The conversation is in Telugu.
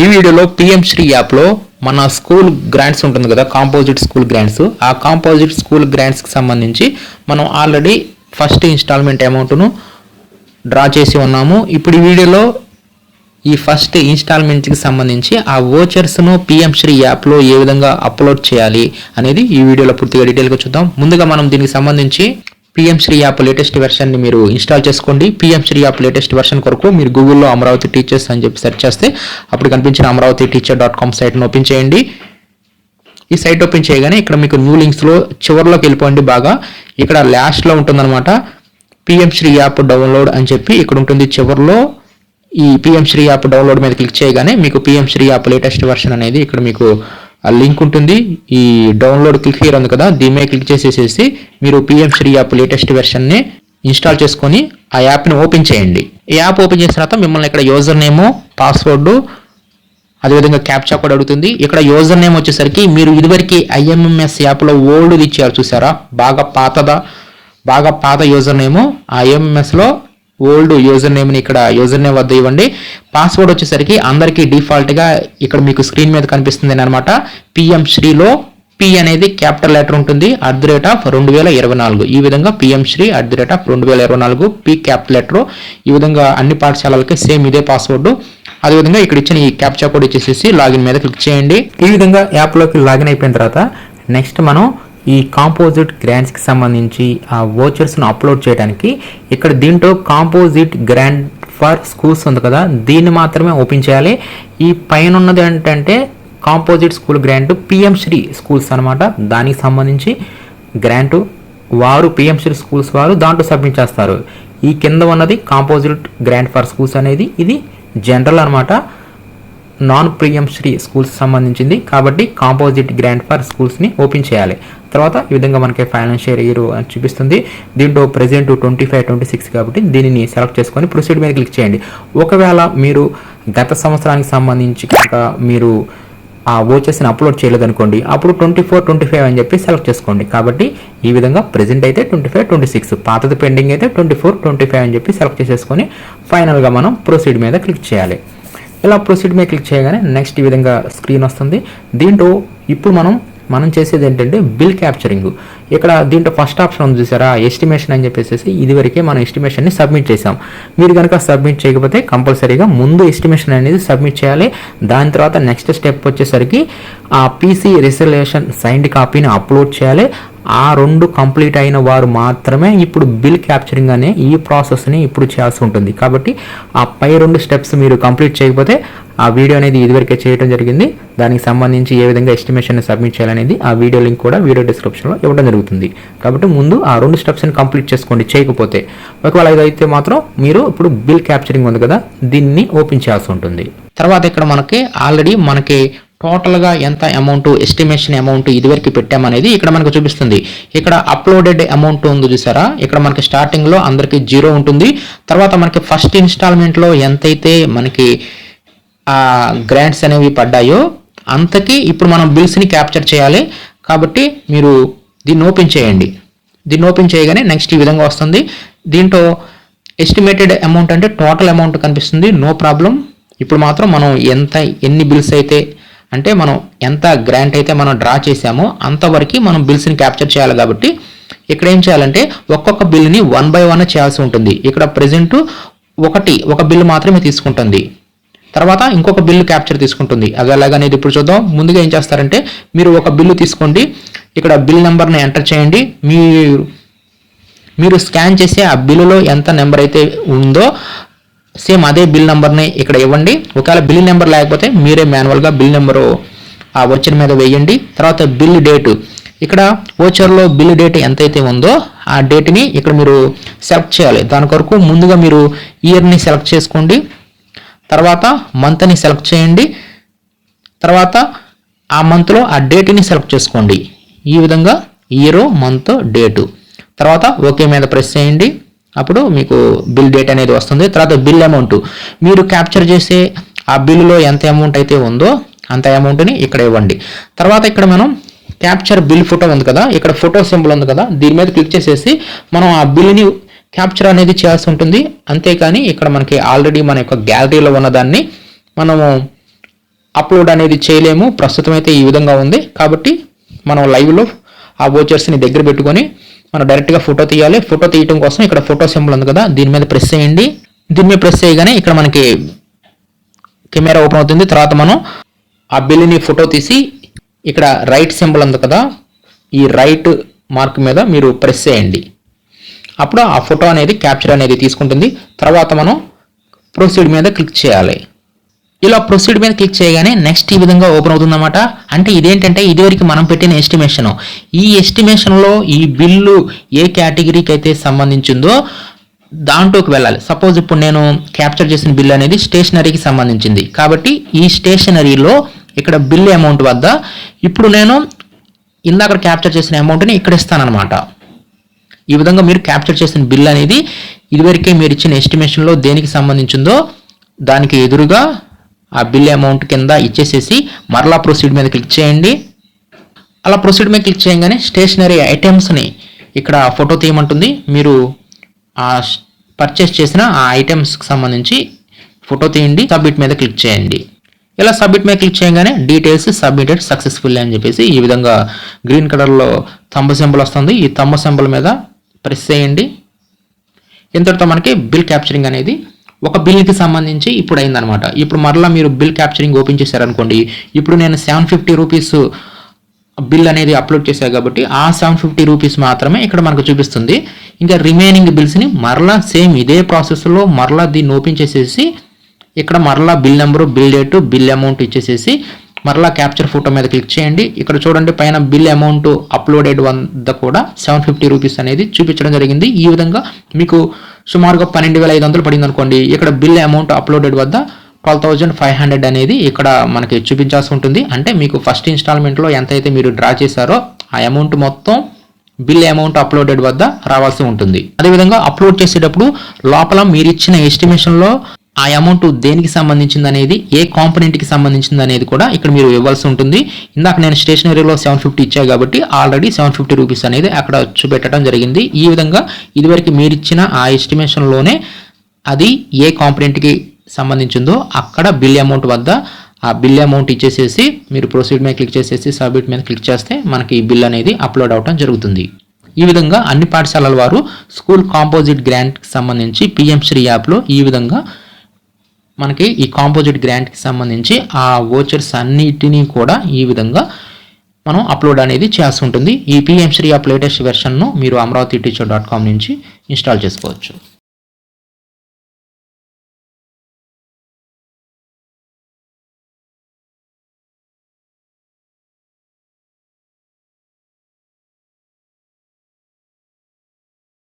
ఈ వీడియోలో పిఎం శ్రీ యాప్లో మన స్కూల్ గ్రాంట్స్ ఉంటుంది కదా కాంపోజిట్ స్కూల్ గ్రాంట్స్ ఆ కాంపోజిట్ స్కూల్ గ్రాంట్స్కి సంబంధించి మనం ఆల్రెడీ ఫస్ట్ ఇన్స్టాల్మెంట్ అమౌంట్ను డ్రా చేసి ఉన్నాము. ఇప్పుడు ఈ వీడియోలో ఈ ఫస్ట్ ఇన్స్టాల్మెంట్కి సంబంధించి ఆ ఓచర్స్ను పిఎం శ్రీ యాప్లో ఏ విధంగా అప్లోడ్ చేయాలి అనేది ఈ వీడియోలో పూర్తిగా డీటెయిల్గా చూద్దాం. ముందుగా మనం దీనికి సంబంధించి పిఎం శ్రీ యాప్ లేటెస్ట్ వెర్షన్ని మీరు ఇన్స్టాల్ చేసుకోండి. PM Shri app latest version కొరకు మీరు గూగుల్లో అమరావతి టీచర్స్ అని చెప్పి సెర్చ్ చేస్తే అప్పుడు కనిపించిన అమరావతి టీచర్ డాట్ కామ్ సైట్ను ఓపెన్ చేయండి. ఈ సైట్ ఓపెన్ చేయగానే ఇక్కడ మీకు న్యూ లింక్స్లో చివరిలోకి వెళ్ళిపోండి బాగా. ఇక్కడ లాస్ట్లో ఉంటుందన్నమాట పిఎం శ్రీ యాప్ డౌన్లోడ్ అని చెప్పి ఇక్కడ ఉంటుంది చివరిలో. ఈ పిఎం శ్రీ యాప్ డౌన్లోడ్ మీద క్లిక్ చేయగానే మీకు PM Shri app latest version అనేది ఇక్కడ మీకు ఆ లింక్ ఉంటుంది. ఈ డౌన్లోడ్ క్లిక్ హియర్ ఉంది కదా దీని మీద క్లిక్ చేసేసేసి మీరు పిఎం శ్రీ యాప్ లేటెస్ట్ వెర్షన్ని ఇన్స్టాల్ చేసుకొని ఆ యాప్ని ఓపెన్ చేయండి. ఈ యాప్ ఓపెన్ చేసిన తర్వాత మిమ్మల్ని ఇక్కడ యూజర్ నేము పాస్వర్డ్ అదేవిధంగా క్యాప్చా కూడా అడుగుతుంది. ఇక్కడ యూజర్ నేమ్ వచ్చేసరికి మీరు ఇదివరకు ఐఎంఎంఎస్ యాప్లో ఓల్డ్ ఇచ్చారు చూసారా? బాగా పాతదా? బాగా పాత యూజర్ నేము ఆ ఐఎంఎస్లో ఓల్డ్ యూజర్ నేమ్ని ఇక్కడ యూజర్ నేమ్ వద్ద ఇవ్వండి. పాస్వర్డ్ వచ్చేసరికి అందరికీ డిఫాల్ట్గా ఇక్కడ మీకు స్క్రీన్ మీద కనిపిస్తుంది అనమాట పిఎం శ్రీలో పి అనేది క్యాపిటల్ లెటర్ ఉంటుంది. అట్ ది రేట్ ఆఫ్ రెండు వేల ఇరవై నాలుగు. ఈ విధంగా PM Shri at the rate of రెండు వేల ఇరవై నాలుగు. పి క్యాపిటల్ లెటర్ ఈ విధంగా అన్ని పాఠశాలలకి సేమ్ ఇదే పాస్వర్డ్ అదేవిధంగా ఇక్కడ ఇచ్చిన ఈ క్యాప్చా కోడ్ ఇచ్చేసేసి లాగిన్ మీద క్లిక్ చేయండి. ఈ విధంగా యాప్లోకి లాగిన్ అయిపోయిన తర్వాత నెక్స్ట్ మనం ఈ కాంపోజిట్ గ్రాంట్స్కి సంబంధించి ఆ వోచర్స్ను అప్లోడ్ చేయడానికి ఇక్కడ దీంట్లో కాంపోజిట్ గ్రాంట్ ఫర్ స్కూల్స్ ఉంది కదా దీన్ని మాత్రమే ఓపెన్ చేయాలి. ఈ పైన ఉన్నది ఏంటంటే composite school grant PM Shri schools అనమాట దానికి సంబంధించి గ్రాంటు వారు పిఎం శ్రీ స్కూల్స్ వారు దాంట్లో సబ్మిట్ చేస్తారు. ఈ కింద ఉన్నది కాంపోజిట్ గ్రాంట్ ఫర్ స్కూల్స్ అనేది ఇది జనరల్ అనమాట నాన్ ప్రియం శ్రీ స్కూల్స్ సంబంధించింది. కాబట్టి కాంపోజిట్ గ్రాంట్ ఫర్ స్కూల్స్ని ఓపెన్ చేయాలి. తర్వాత ఈ విధంగా మనకి ఫైనాన్షియల్ ఇయర్ అని చూపిస్తుంది. దీంట్లో present twenty five twenty six కాబట్టి దీనిని సెలెక్ట్ చేసుకొని ప్రొసీడ్ మీద క్లిక్ చేయండి. ఒకవేళ మీరు గత సంవత్సరానికి సంబంధించి కనుక మీరు ఆ ఓచెస్ని అప్లోడ్ చేయలేదనుకోండి అప్పుడు ట్వంటీ ఫోర్ ట్వంటీ ఫైవ్ అని చెప్పి సెలెక్ట్ చేసుకోండి. కాబట్టి ఈ విధంగా ప్రెసెంట్ అయితే ట్వంటీ ఫైవ్ ట్వంటీ సిక్స్ పాతది పెండింగ్ అయితే ట్వంటీ ఫోర్ ట్వంటీ ఫైవ్ అని చెప్పి సెలెక్ట్ చేసేసుకొని ఫైనల్గా మనం ప్రొసీడ్ మీద క్లిక్ చేయాలి. ఇలా ప్రొసీడ్ మీద క్లిక్ చేయగానే నెక్స్ట్ ఈ విధంగా స్క్రీన్ వస్తుంది. దీంట్లో ఇప్పుడు మనం మనం చేసేది ఏంటంటే బిల్ క్యాప్చరింగ్ ఇక్కడ దీంట్లో ఫస్ట్ ఆప్షన్ ఉంది చూసారా? ఎస్టిమేషన్ అని చెప్పేసి ఇదివరకే మనం ఎస్టిమేషన్ని సబ్మిట్ చేసాం మీరు కనుక సబ్మిట్ చేయకపోతే కంపల్సరీగా ముందు ఎస్టిమేషన్ అనేది సబ్మిట్ చేయాలి. దాని తర్వాత నెక్స్ట్ స్టెప్ వచ్చేసరికి ఆ పీసీ రిజర్వేషన్ సైన్డ్ కాపీని అప్లోడ్ చేయాలి. ఆ రెండు కంప్లీట్ అయిన వారు మాత్రమే ఇప్పుడు బిల్ క్యాప్చరింగ్ అనే ఈ ప్రాసెస్ని ఇప్పుడు చేయాల్సి ఉంటుంది. కాబట్టి ఆ పై రెండు స్టెప్స్ మీరు కంప్లీట్ చేయకపోతే ఆ వీడియో అనేది ఇదివరకే చేయడం జరిగింది. దానికి సంబంధించి ఏ విధంగా ఎస్టిమేషన్ సబ్మిట్ చేయాలనేది ఆ వీడియో లింక్ కూడా వీడియో డిస్క్రిప్షన్లో ఇవ్వడం జరుగుతుంది. కాబట్టి ముందు ఆ రెండు స్టెప్స్ని కంప్లీట్ చేసుకోండి చేయకపోతే. ఒకవేళ ఇదైతే మాత్రం మీరు ఇప్పుడు బిల్ క్యాప్చరింగ్ ఉంది కదా దీన్ని ఓపెన్ చేయాల్సి ఉంటుంది. తర్వాత ఇక్కడ మనకి ఆల్రెడీ మనకి టోటల్గా ఎంత అమౌంట్ ఎస్టిమేషన్ అమౌంట్ ఇదివరకు పెట్టామనేది ఇక్కడ మనకు చూపిస్తుంది. ఇక్కడ అప్లోడెడ్ అమౌంట్ ఉంది చూసారా? ఇక్కడ మనకి స్టార్టింగ్లో అందరికి జీరో ఉంటుంది. తర్వాత మనకి ఫస్ట్ ఇన్స్టాల్మెంట్లో ఎంతైతే మనకి ఆ గ్రాంట్స్ అనేవి పడ్డాయో అంతకి ఇప్పుడు మనం బిల్స్ని క్యాప్చర్ చేయాలి. కాబట్టి మీరు దీన్ని ఓపెన్ చేయండి. దీన్ని ఓపెన్ చేయగానే నెక్స్ట్ ఈ విధంగా వస్తుంది. దీంట్లో ఎస్టిమేటెడ్ అమౌంట్ అంటే టోటల్ అమౌంట్ కనిపిస్తుంది. నో ప్రాబ్లం ఇప్పుడు మాత్రం మనం ఎంత ఎన్ని బిల్స్ అయితే అంటే మనం ఎంత గ్రాంట్ అయితే మనం డ్రా చేసామో అంతవరకు మనం బిల్స్ని క్యాప్చర్ చేయాలి కాబట్టి ఇక్కడ ఏం చేయాలంటే ఒక్కొక్క బిల్ని వన్ బై వన్ చేయాల్సి ఉంటుంది. ఇక్కడ ప్రజెంట్ ఒకటి ఒక బిల్ మాత్రమే తీసుకుంటుంది. తర్వాత ఇంకొక బిల్లు క్యాప్చర్ తీసుకుంటుంది. అది ఎలాగనేది ఇప్పుడు చూద్దాం. ముందుగా ఏం చేస్తారంటే మీరు ఒక బిల్లు తీసుకోండి. ఇక్కడ బిల్ నెంబర్ని ఎంటర్ చేయండి. మీరు మీరు స్కాన్ చేసే ఆ బిల్లులో ఎంత నెంబర్ అయితే ఉందో సేమ్ అదే బిల్ నెంబర్ని ఇక్కడ ఇవ్వండి. ఒకవేళ బిల్ నెంబర్ లేకపోతే మీరే మాన్యువల్గా బిల్ నెంబరు ఆ వచ్చర్ మీద వేయండి. తర్వాత బిల్ డేటు. ఇక్కడ ఓచర్లో బిల్ డేట్ ఎంతైతే ఉందో ఆ డేట్ని ఇక్కడ మీరు సెలెక్ట్ చేయాలి. దాని కొరకు ముందుగా మీరు ఇయర్ని సెలెక్ట్ చేసుకోండి. తర్వాత మంత్ని సెలెక్ట్ చేయండి. తర్వాత ఆ మంత్లో ఆ డేట్ని సెలెక్ట్ చేసుకోండి. ఈ విధంగా ఇయర్ మంత్ డేటు. తర్వాత ఓకే మీద ప్రెస్ చేయండి. అప్పుడు మీకు బిల్ డేట్ అనేది వస్తుంది. తర్వాత బిల్ అమౌంట్ మీరు క్యాప్చర్ చేసే ఆ బిల్లులో ఎంత అమౌంట్ అయితే ఉందో అంత అమౌంట్ని ఇక్కడ ఇవ్వండి. తర్వాత ఇక్కడ మనం క్యాప్చర్ బిల్ ఫోటో ఉంది కదా ఇక్కడ ఫోటో సింబల్ ఉంది కదా దీని మీద క్లిక్ చేసేసి మనం ఆ బిల్ని క్యాప్చర్ అనేది చేయాల్సి ఉంటుంది. అంతేకాని ఇక్కడ మనకి ఆల్రెడీ మన యొక్క గ్యాలరీలో ఉన్నదాన్ని మనము అప్లోడ్ అనేది చేయలేము. ప్రస్తుతం అయితే ఈ విధంగా ఉంది. కాబట్టి మనం లైవ్లో ఆ వోచర్స్ని దగ్గర పెట్టుకొని మనం డైరెక్ట్గా ఫోటో తీయాలి. ఫోటో తీయటం కోసం ఇక్కడ ఫోటో సింబల్ ఉంది కదా దీని మీద ప్రెస్ చేయండి. దీని మీద ప్రెస్ చేయగానే ఇక్కడ మనకి కెమెరా ఓపెన్ అవుతుంది. తర్వాత మనం ఆ బిల్లుని ఫోటో తీసి ఇక్కడ రైట్ సింబల్ ఉంది కదా ఈ రైట్ మార్క్ మీద మీరు ప్రెస్ చేయండి. అప్పుడు ఆ ఫోటో అనేది క్యాప్చర్ అనేది తీసుకుంటుంది. తర్వాత మనం ప్రొసీడ్ మీద క్లిక్ చేయాలి. ఇలా ప్రొసీడ్ మీద క్లిక్ చేయగానే నెక్స్ట్ ఈ విధంగా ఓపెన్ అవుతుందన్నమాట. అంటే ఇదేంటంటే ఇదివరకు మనం పెట్టిన ఎస్టిమేషన్ ఈ ఎస్టిమేషన్లో ఈ బిల్లు ఏ కేటగిరీకి అయితే సంబంధించిందో దాంట్లోకి వెళ్ళాలి. సపోజ్ ఇప్పుడు నేను క్యాప్చర్ చేసిన బిల్ అనేది స్టేషనరీకి సంబంధించింది. కాబట్టి ఈ స్టేషనరీలో ఇక్కడ బిల్ అమౌంట్ వద్ద ఇప్పుడు నేను ఇందాక క్యాప్చర్ చేసిన అమౌంట్ని ఇక్కడ ఇస్తానమాట ఈ విధంగా మీరు క్యాప్చర్ చేసిన బిల్ అనేది ఇదివరకే మీరు ఇచ్చిన ఎస్టిమేషన్లో దేనికి సంబంధించిందో దానికి ఎదురుగా ఆ బిల్ అమౌంట్ కింద ఇచ్చేసేసి మరలా ప్రొసీడ్ మీద క్లిక్ చేయండి. అలా ప్రొసీడ్ మీద క్లిక్ చేయగానే స్టేషనరీ ఐటమ్స్ని ఇక్కడ ఫోటో తీయమంటుంది. మీరు ఆ పర్చేస్ చేసిన ఆ ఐటమ్స్కి సంబంధించి ఫోటో తీయండి. సబ్మిట్ మీద క్లిక్ చేయండి. ఇలా సబ్మిట్ మీద క్లిక్ చేయగానే డీటెయిల్స్ సబ్మిటెడ్ సక్సెస్ఫుల్ అని చెప్పేసి ఈ విధంగా గ్రీన్ కలర్లో తంబ సింబల్ వస్తుంది. ఈ తంబ సింబల్ మీద ప్రెస్ చేయండి. ఇంతటితో మనకి బిల్ క్యాప్చరింగ్ అనేది ఒక బిల్కి సంబంధించి ఇప్పుడు అయిందనమాట ఇప్పుడు మరలా మీరు బిల్ క్యాప్చరింగ్ ఓపెన్ చేశారనుకోండి ఇప్పుడు నేను సెవెన్ ఫిఫ్టీ రూపీస్ బిల్ అనేది అప్లోడ్ చేశాను కాబట్టి ఆ సెవెన్ ఫిఫ్టీ రూపీస్ మాత్రమే ఇక్కడ మనకు చూపిస్తుంది. ఇంకా రిమైనింగ్ బిల్స్ని మరలా సేమ్ ఇదే ప్రాసెస్లో మరలా దీన్ని ఓపెన్ చేసేసి ఇక్కడ మరలా bill number bill date bill amount ఇచ్చేసేసి మరలా క్యాప్చర్ ఫోటో మీద క్లిక్ చేయండి. ఇక్కడ చూడండి పైన బిల్ అమౌంట్ అప్లోడెడ్ వద్ద కూడా సెవెన్ ఫిఫ్టీ రూపీస్ అనేది చూపించడం జరిగింది. ఈ విధంగా మీకు సుమారుగా పన్నెండు వేల ఐదు వందలు పడింది అనుకోండి ఇక్కడ బిల్ అమౌంట్ అప్లోడెడ్ వద్ద ట్వెల్వ్ థౌజండ్ ఫైవ్ హండ్రెడ్ అనేది ఇక్కడ మనకి చూపించాల్సి ఉంటుంది. అంటే మీకు ఫస్ట్ ఇన్స్టాల్మెంట్లో ఎంత అయితే మీరు డ్రా చేశారో ఆ అమౌంట్ మొత్తం బిల్ అమౌంట్ అప్లోడెడ్ వద్ద రావాల్సి ఉంటుంది. అదేవిధంగా అప్లోడ్ చేసేటప్పుడు లోపల మీరు ఇచ్చిన ఎస్టిమేషన్లో ఆ అమౌంట్ దేనికి సంబంధించింది అనేది ఏ కాంపనెంట్కి సంబంధించింది అనేది కూడా ఇక్కడ మీరు ఇవ్వాల్సి ఉంటుంది. ఇందాక నేను స్టేషనరీలో సెవెన్ ఫిఫ్టీ ఇచ్చాను కాబట్టి ఆల్రెడీ సెవెన్ ఫిఫ్టీ రూపీస్ అనేది అక్కడ చూపెట్టడం జరిగింది. ఈ విధంగా ఇదివరకు మీరు ఇచ్చిన ఆ ఎస్టిమేషన్లోనే అది ఏ కాంపనెంట్కి సంబంధించిందో అక్కడ బిల్ అమౌంట్ వద్ద ఆ బిల్ అమౌంట్ ఇచ్చేసేసి మీరు ప్రొసీడ్ మీద క్లిక్ చేసేసి సబ్మిట్ మీద క్లిక్ చేస్తే మనకి ఈ బిల్ అనేది అప్లోడ్ అవడం జరుగుతుంది. ఈ విధంగా అన్ని పాఠశాలల వారు స్కూల్ కాంపోజిట్ గ్రాంట్కి సంబంధించి పిఎం శ్రీ యాప్లో ఈ విధంగా మనకి ఈ కాంపోజిట్ గ్రాంట్కి సంబంధించి ఆ ఓచర్స్ అన్నిటినీ కూడా ఈ విధంగా మనం అప్లోడ్ అనేది చేస్తుంటుంది. ఉంటుంది ఈ పిఎం శ్రీ యాప్ లేటెస్ట్ వెర్షన్ను మీరు అమరావతి టీచర్ డాట్ కామ్ నుంచి ఇన్స్టాల్ చేసుకోవచ్చు.